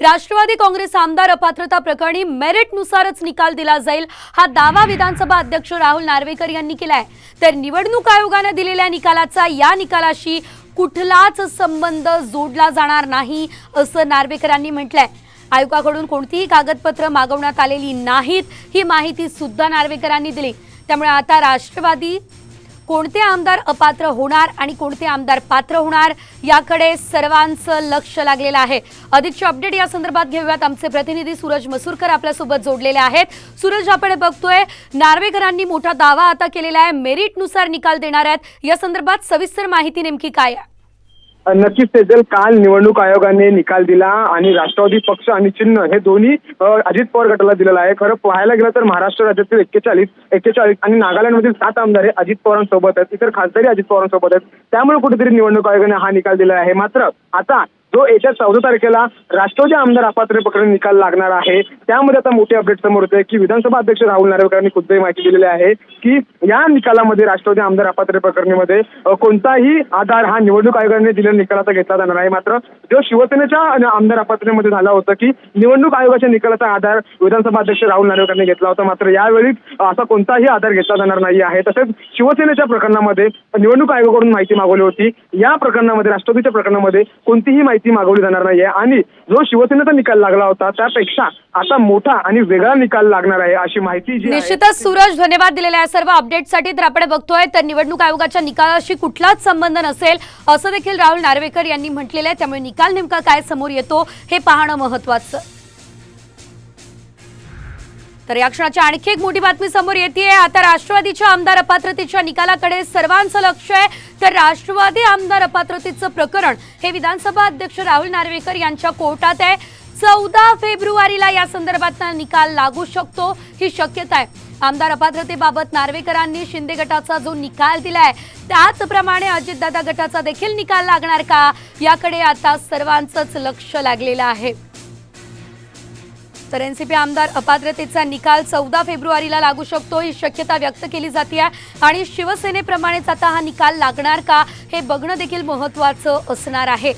राष्ट्रवादी काँग्रेस आमदार अपात्रता प्रकरणी मेरिटनुसारच निकाल दिला जाईल हा दावा विधानसभा अध्यक्ष राहुल नार्वेकर यांनी केलाय. तर निवडणूक आयोगाने दिलेल्या निकालाचा या निकालाशी कुठलाच संबंध जोडला जाणार नाही असं नार्वेकरांनी म्हटलंय. आयोगाकडून कोणतीही कागदपत्र मागवण्यात आलेली नाहीत ही माहिती सुद्धा नार्वेकरांनी दिली. त्यामुळे आता राष्ट्रवादी कोणते आमदार अपात्र होणार आणि कोणते आमदार पात्र होणार याकडे सर्वांचं लक्ष लागलेलं आहे. अधिकचे अपडेट या संदर्भात घेऊयात. आमचे प्रतिनिधी सूरज मसूरकर आपल्यासोबत जोडलेले आहेत. सूरज आपण बघतोय नार्वेकरांनी मोठा दावा आता केलेला आहे. मेरिटनुसार निकाल देणार आहेत. या संदर्भात सविस्तर माहिती नेमकी काय आहे? नक्कीच तेजल काल निवडणूक आयोगाने निकाल दिला आणि राष्ट्रवादी पक्ष आणि चिन्ह हे दोन्ही अजित पवार गटाला दिलेलं आहे. खरं पाहायला गेलं तर महाराष्ट्र राज्यातील एक्केचाळीस एक्केचाळीस आणि नागालँडमधील सात आमदार हे अजित पवारांसोबत आहेत. इतर खासदारी अजित पवारांसोबत आहेत. त्यामुळे कुठेतरी निवडणूक आयोगाने हा निकाल दिला आहे. मात्र आता जो येत्या चौदा तारखेला राष्ट्रवादी आमदार अपात्र प्रकरणी निकाल लागणार आहे त्यामध्ये आता मोठी अपडेट समोर होते की विधानसभा अध्यक्ष राहुल नार्वेकरांनी खुद्द माहिती दिलेली आहे की या निकालामध्ये राष्ट्रवादी आमदार अपात्र प्रकरणीमध्ये कोणताही आधार हा निवडणूक आयोगाने दिलेल्या निकालाचा घेतला जाणार आहे. मात्र जो शिवसेनेच्या आमदार अपात्रतेमध्ये झाला होता की निवडणूक आयोगाच्या निकालाचा आधार विधानसभा अध्यक्ष राहुल नार्वेकरांनी घेतला होता. मात्र यावेळी असा कोणताही आधार घेतला जाणार नाही आहे. तसेच शिवसेनेच्या प्रकरणामध्ये निवडणूक आयोगाकडून माहिती मागवली होती. या प्रकरणामध्ये राष्ट्रवादीच्या प्रकरणामध्ये कोणतीही माहिती मागवली जाणार नाहीये. आणि जो शिवसेनेचा निकाल लागला होता त्यापेक्षा आता मोठा आणि वेगळा निकाल लागणार आहे अशी माहिती जी निश्चितच सूरज धन्यवाद दिलेल्या आहे सर्व अपडेटसाठी तर आपण बघतोय तर निवडणूक आयोगाच्या निकालाशी कुठलाच संबंध नसेल असं देखील राहुल नार्वेकर यांनी म्हटलेलं आहे. त्यामुळे निकाल नेमका काय समोर येतो हे पाहणं महत्वाचं तर या क्षणाची आणखी एक मोठी बातमी समोर येते आता राष्ट्रवादीच्या आमदार अपात्रतेच्या निकालाकडे सर्वांचं लक्ष आहे. तर राष्ट्रवादी आमदार अपात्रतेचं प्रकरण हे विधानसभा अध्यक्ष राहुल नार्वेकर यांच्या कोर्टात आहे. चौदा फेब्रुवारीला या संदर्भातला निकाल लागू शकतो ही शक्यता आहे. आमदार अपात्रतेबाबत नार्वेकरांनी शिंदे गटाचा जो निकाल दिलाय त्याचप्रमाणे अजितदादा गटाचा देखील निकाल लागणार का? याकडे आता सर्वांचंच लक्ष लागलेलं आहे. तर एनसीपी आमदार अपात्रतेचा निकाल चौदा फेब्रुवारीला लागू शकतो ही शक्यता व्यक्त केली जाते आणि शिवसेनेप्रमाणेच आता हा निकाल लागणार का हे बघणं देखील महत्वाचं असणार आहे.